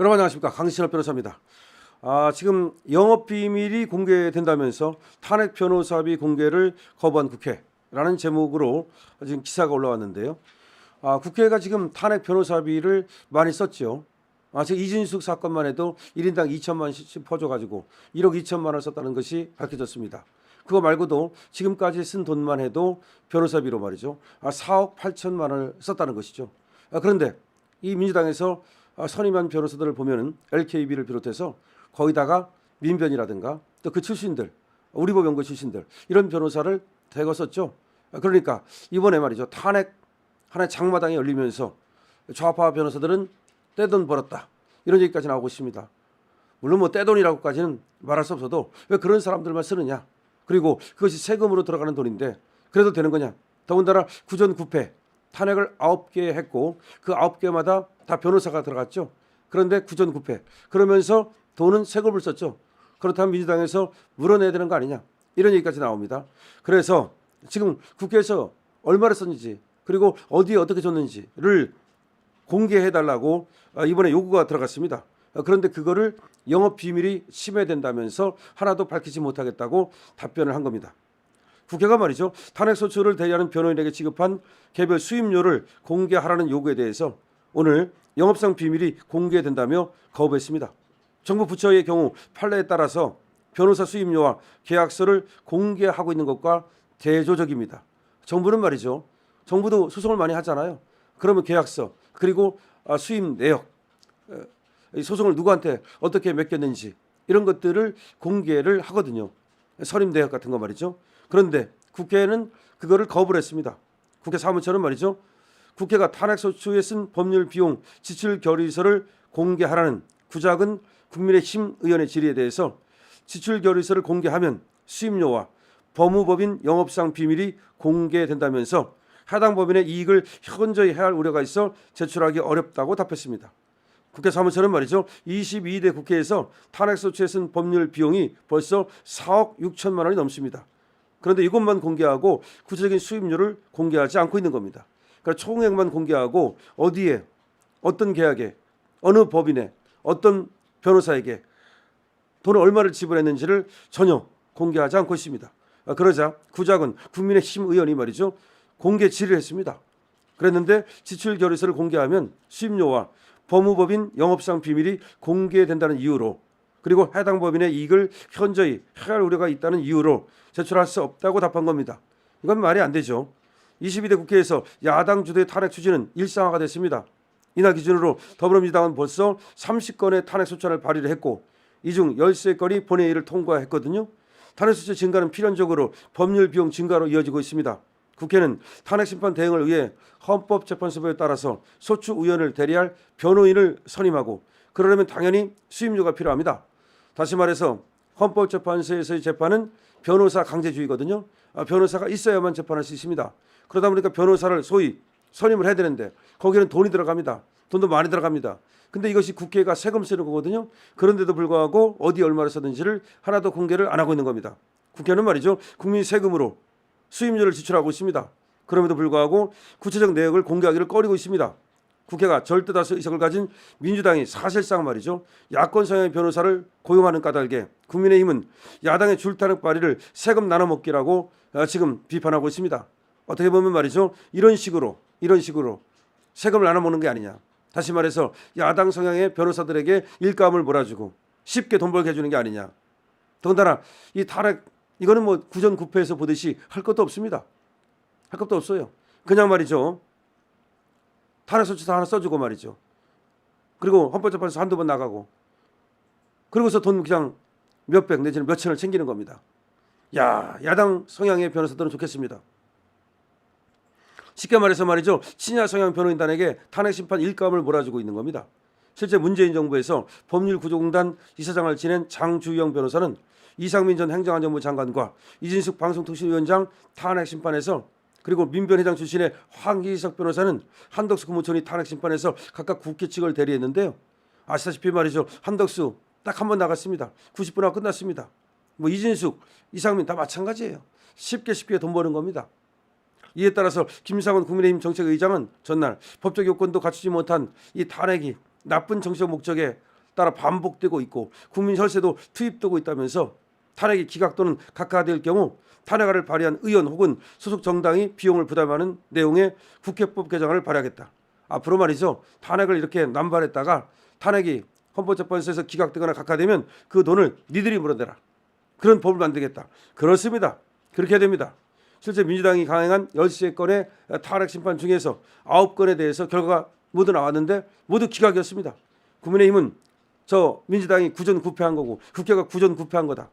여러분 안녕하십니까 강신업 변호사입니다. 아, 지금 영업 비밀이 공개된다면서 탄핵 변호사비 공개를 거부한 국회라는 제목으로 지금 기사가 올라왔는데요. 아, 국회가 지금 탄핵 변호사비를 많이 썼죠. 아, 지금 이진숙 사건만 해도 1인당 2천만 원씩 퍼줘가지고 1억 2천만 원을 썼다는 것이 밝혀졌습니다. 그거 말고도 지금까지 쓴 돈만 해도 변호사비로 말이죠. 아, 4억 8천만 원을 썼다는 것이죠. 아, 그런데 이 민주당에서 아, 선임한 변호사들을 보면은 LKB를 비롯해서 거기다가 민변이라든가 또 그 출신들 우리법 연구 출신들 이런 변호사를 대거 썼죠. 아, 그러니까 이번에 말이죠 탄핵 하나의 장마당이 열리면서 좌파 변호사들은 떼돈 벌었다 이런 얘기까지 나오고 있습니다. 물론 뭐 떼돈이라고까지는 말할 수 없어도 왜 그런 사람들만 쓰느냐? 그리고 그것이 세금으로 들어가는 돈인데 그래도 되는 거냐? 더군다나 구전 구패 탄핵을 아홉 개 했고 그 아홉 개마다 다 변호사가 들어갔죠. 그런데 구전 구패 그러면서 돈은 세금을 썼죠. 그렇다면 민주당에서 물어내야 되는 거 아니냐? 이런 얘기까지 나옵니다. 그래서 지금 국회에서 얼마를 썼는지 그리고 어디에 어떻게 줬는지를 공개해 달라고 아, 이번에 요구가 들어갔습니다. 아, 그런데 그거를 영업 비밀이 침해된다면서 하나도 밝히지 못하겠다고 답변을 한 겁니다. 국회가 말이죠 탄핵 소추를 대리하는 변호인에게 지급한 개별 수임료를 공개하라는 요구에 대해서 오늘 영업상 비밀이 공개된다며 거부했습니다. 정부 부처의 경우 판례에 따라서 변호사 수임료와 계약서를 공개하고 있는 것과 대조적입니다. 정부는 말이죠. 정부도 소송을 많이 하잖아요. 그러면 계약서 그리고 아, 수임 내역 소송을 누구한테 어떻게 맡겼는지 이런 것들을 공개를 하거든요. 선임 내역 같은 거 말이죠. 그런데 국회는 그거를 거부를 했습니다. 국회 사무처는 말이죠. 국회가 탄핵 소추에 쓴 법률 비용 지출 결의서를 공개하라는 구작은 국민의힘 의원의 질의에 대해서 지출 결의서를 공개하면 수임료와 법무법인 영업상 비밀이 공개된다면서 해당 법인의 이익을 현저히 해할 우려가 있어 제출하기 어렵다고 답했습니다. 국회 사무처는 말이죠. 22대 국회에서 탄핵 소추에 쓴 법률 비용이 벌써 4억 6천만 원이 넘습니다. 그런데 이것만 공개하고 구체적인 수입료를 공개하지 않고 있는 겁니다. 그러니까 총액만 공개하고 어디에 어떤 계약에 어느 법인에 어떤 변호사에게 돈을 얼마를 지불했는지를 전혀 공개하지 않고 있습니다. 아, 그러자 구작은 국민의힘 의원이 말이죠 공개 질의를 했습니다. 그랬는데 지출 결의서를 공개하면 수임료와 법무법인 영업상 비밀이 공개된다는 이유로 그리고 해당 법인의 이익을 현저히 해할 우려가 있다는 이유로 제출할 수 없다고 답한 겁니다. 이건 말이 안 되죠. 22대 국회에서 야당 주도의 탄핵 추진은 일상화가 됐습니다. 이날 기준으로 더불어민주당은 벌써 30건의 탄핵 소추안을 발의를 했고 이 중 13건이 본회의를 통과했거든요. 탄핵 소추 증가는 필연적으로 법률 비용 증가로 이어지고 있습니다. 국회는 탄핵 심판 대응을 위해 헌법재판소법에 따라서 소추 의원을 대리할 변호인을 선임하고 그러려면 당연히 수임료가 필요합니다. 다시 말해서 헌법재판소에서의 재판은 변호사 강제주의거든요. 아, 변호사가 있어야만 재판할 수 있습니다. 그러다 보니까 변호사를 소위 선임을 해야 되는데 거기는 돈이 들어갑니다. 돈도 많이 들어갑니다. 근데 이것이 국회가 세금 쓰는 거거든요. 그런데도 불구하고 어디 얼마를 썼는지를 하나도 공개를 안 하고 있는 겁니다. 국회는 말이죠. 국민 세금으로 수임료를 지출하고 있습니다. 그럼에도 불구하고 구체적 내역을 공개하기를 꺼리고 있습니다. 국회가 절대다수 의석을 가진 민주당이 사실상 말이죠 야권 성향의 변호사를 고용하는 까닭에 국민의힘은 야당의 줄타는 발의를 세금 나눠 먹기라고 어, 지금 비판하고 있습니다. 어떻게 보면 말이죠 이런 식으로 이런 식으로 세금을 나눠 먹는 게 아니냐. 다시 말해서 야당 성향의 변호사들에게 일감을 몰아주고 쉽게 돈 벌게 해주는 게 아니냐. 더군다나 이 탄핵 이거는 뭐 구전 구패에서 보듯이 할 것도 없습니다. 할 것도 없어요. 그냥 말이죠. 탄핵 소추도 하나 써주고 말이죠. 그리고 헌법재판소 한두 번 나가고 그러고서 돈 그냥 몇백 내지는 몇천을 챙기는 겁니다. 야 야당 성향의 변호사들은 좋겠습니다. 쉽게 말해서 말이죠. 친야 성향 변호인단에게 탄핵 심판 일감을 몰아주고 있는 겁니다. 실제 문재인 정부에서 법률구조공단 이사장을 지낸 장주영 변호사는 이상민 전 행정안전부 장관과 이진숙 방송통신위원장 탄핵 심판에서 그리고 민변 회장 출신의 황기석 변호사는 한덕수 국무총리 탄핵 심판에서 각각 국회 측을 대리했는데요. 아시다시피 말이죠. 한덕수 딱 한 번 나갔습니다. 90분 하고 끝났습니다. 뭐 이진숙, 이상민 다 마찬가지예요. 쉽게 쉽게 돈 버는 겁니다. 이에 따라서 김상원 국민의힘 정책의장은 전날 법적 요건도 갖추지 못한 이 탄핵이 나쁜 정치적 목적에 따라 반복되고 있고 국민 혈세도 투입되고 있다면서 탄핵이 기각 또는 각하될 경우 탄핵안을 발의한 의원 혹은 소속 정당이 비용을 부담하는 내용의 국회법 개정안을 발의하겠다. 앞으로 말이죠. 탄핵을 이렇게 남발했다가 탄핵이 헌법재판소에서 기각되거나 각하되면 그 돈을 니들이 물어내라. 그런 법을 만들겠다. 그렇습니다. 그렇게 됩니다. 실제 민주당이 강행한 13 건의 탄핵 심판 중에서 9건에 대해서 결과가 모두 나왔는데 모두 기각이었습니다. 국민의힘은 저 민주당이 구전구패한 거고 국회가 구전구패한 거다.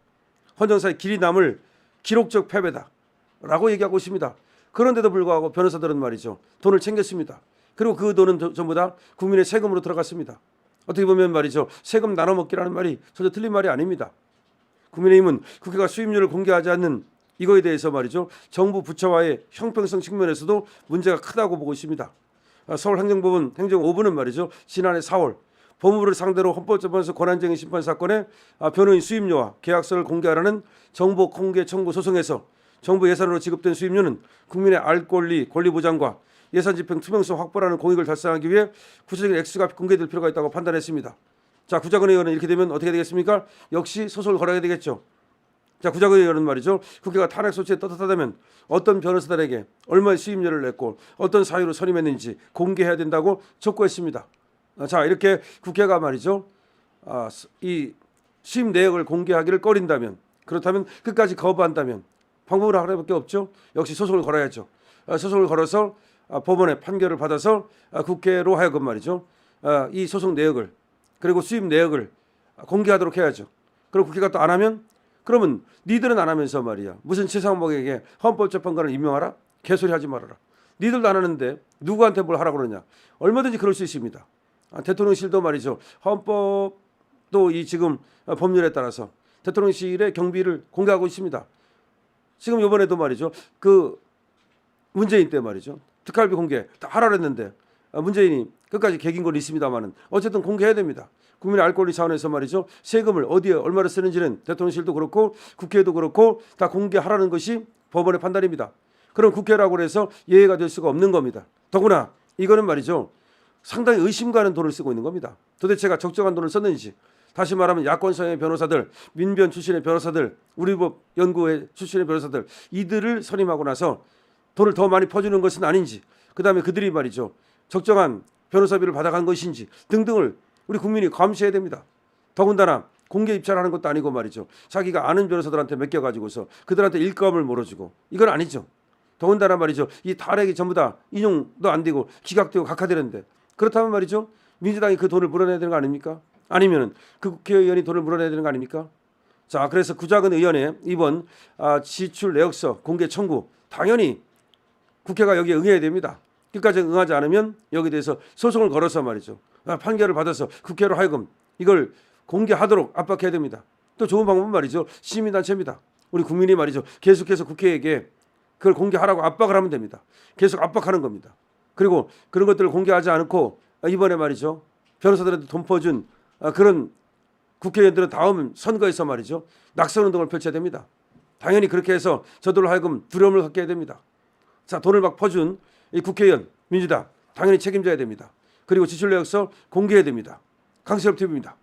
헌정사의 길이 남을 기록적 패배다라고 얘기하고 있습니다. 그런데도 불구하고 변호사들은 말이죠 돈을 챙겼습니다. 그리고 그 돈은 저- 전부 다 국민의 세금으로 들어갔습니다. 어떻게 보면 말이죠 세금 나눠 먹기라는 말이 전혀 틀린 말이 아닙니다. 국민의힘은 국회가 수입률을 공개하지 않는 이거에 대해서 말이죠 정부 부처와의 형평성 측면에서도 문제가 크다고 보고 있습니다. 아, 서울행정법원 행정 5부는 말이죠 지난해 4월 법무부를 상대로 헌법재판소 권한쟁의 심판 사건에 아, 변호인 수임료와 계약서를 공개하라는 정보 공개 청구 소송에서 정부 예산으로 지급된 수임료는 국민의 알 권리, 권리 보장과 예산 집행 투명성 확보라는 공익을 달성하기 위해 구체적인 액수가 공개될 필요가 있다고 판단했습니다. 자, 구자근 의원은 이렇게 되면 어떻게 되겠습니까? 역시 소송을 걸어야 되겠죠. 자, 구자근 의원은 말이죠. 국회가 탄핵 소치에 떳떳하다면 어떤 변호사들에게 얼마의 수임료를 냈고 어떤 사유로 선임했는지 공개해야 된다고 촉구했습니다. 아, 자, 이렇게 국회가 말이죠. 아, 스- 이 수임 내역을 공개하기를 꺼린다면 그렇다면 끝까지 거부한다면 방법을 하나밖에 없죠. 역시 소송을 걸어야죠. 아, 소송을 걸어서 아, 법원의 판결을 받아서 아, 국회로 하여금 말이죠. 아, 이 소송 내역을 그리고 수입 내역을 공개하도록 해야죠. 그리고 국회가 또 안 하면 그러면 니들은 안 하면서 말이야. 무슨 최상목에게 헌법재판관을 임명하라? 개소리 하지 말아라. 니들도 안 하는데 누구한테 뭘 하라고 그러냐? 얼마든지 그럴 수 있습니다. 아, 대통령실도 말이죠. 헌법도 이 지금 아, 법률에 따라서 대통령실의 경비를 공개하고 있습니다. 지금 이번에도 말이죠. 그 문재인 때 말이죠. 특활비 공개 다 하라 그랬는데 아, 문재인이 끝까지 개긴 건 있습니다만은 어쨌든 공개해야 됩니다. 국민의 알 권리 차원에서 말이죠. 세금을 어디에 얼마를 쓰는지는 대통령실도 그렇고 국회도 그렇고 다 공개하라는 것이 법원의 판단입니다. 그럼 국회라고 해서 예외가 될 수가 없는 겁니다. 더구나 이거는 말이죠. 상당히 의심 가는 돈을 쓰고 있는 겁니다. 도대체가 적정한 돈을 썼는지 다시 말하면 야권성의 변호사들, 민변 출신의 변호사들, 우리법 연구회 출신의 변호사들 이들을 선임하고 나서 돈을 더 많이 퍼주는 것은 아닌지 그다음에 그들이 말이죠 적정한 변호사비를 받아간 것인지 등등을 우리 국민이 감시해야 됩니다. 더군다나 공개 입찰하는 것도 아니고 말이죠 자기가 아는 변호사들한테 맡겨가지고서 그들한테 일감을 몰아주고 이건 아니죠. 더군다나 말이죠 이 탈핵이 전부 다 인용도 안 되고 기각되고 각하되는데 그렇다면 말이죠 민주당이 그 돈을 물어내야 되는 거 아닙니까? 아니면은 그 국회의원이 돈을 물어내야 되는 거 아닙니까? 자 그래서 구작은 의원의 이번 아, 지출 내역서 공개 청구 당연히 국회가 여기에 응해야 됩니다. 끝까지 응하지 않으면 여기에 대해서 소송을 걸어서 말이죠. 아, 판결을 받아서 국회로 하여금 이걸 공개하도록 압박해야 됩니다. 또 좋은 방법은 말이죠. 시민단체입니다. 우리 국민이 말이죠. 계속해서 국회에게 그걸 공개하라고 압박을 하면 됩니다. 계속 압박하는 겁니다. 그리고 그런 것들을 공개하지 않고 아, 이번에 말이죠. 변호사들한테 돈 퍼준 아, 그런 국회의원들은 다음 선거에서 말이죠. 낙선 운동을 펼쳐야 됩니다. 당연히 그렇게 해서 저들로 하여금 두려움을 갖게 해야 됩니다. 자 돈을 막 퍼준 이 국회의원 민주당 당연히 책임져야 됩니다. 그리고 지출 내역서 공개해야 됩니다. 강세엽 TV입니다.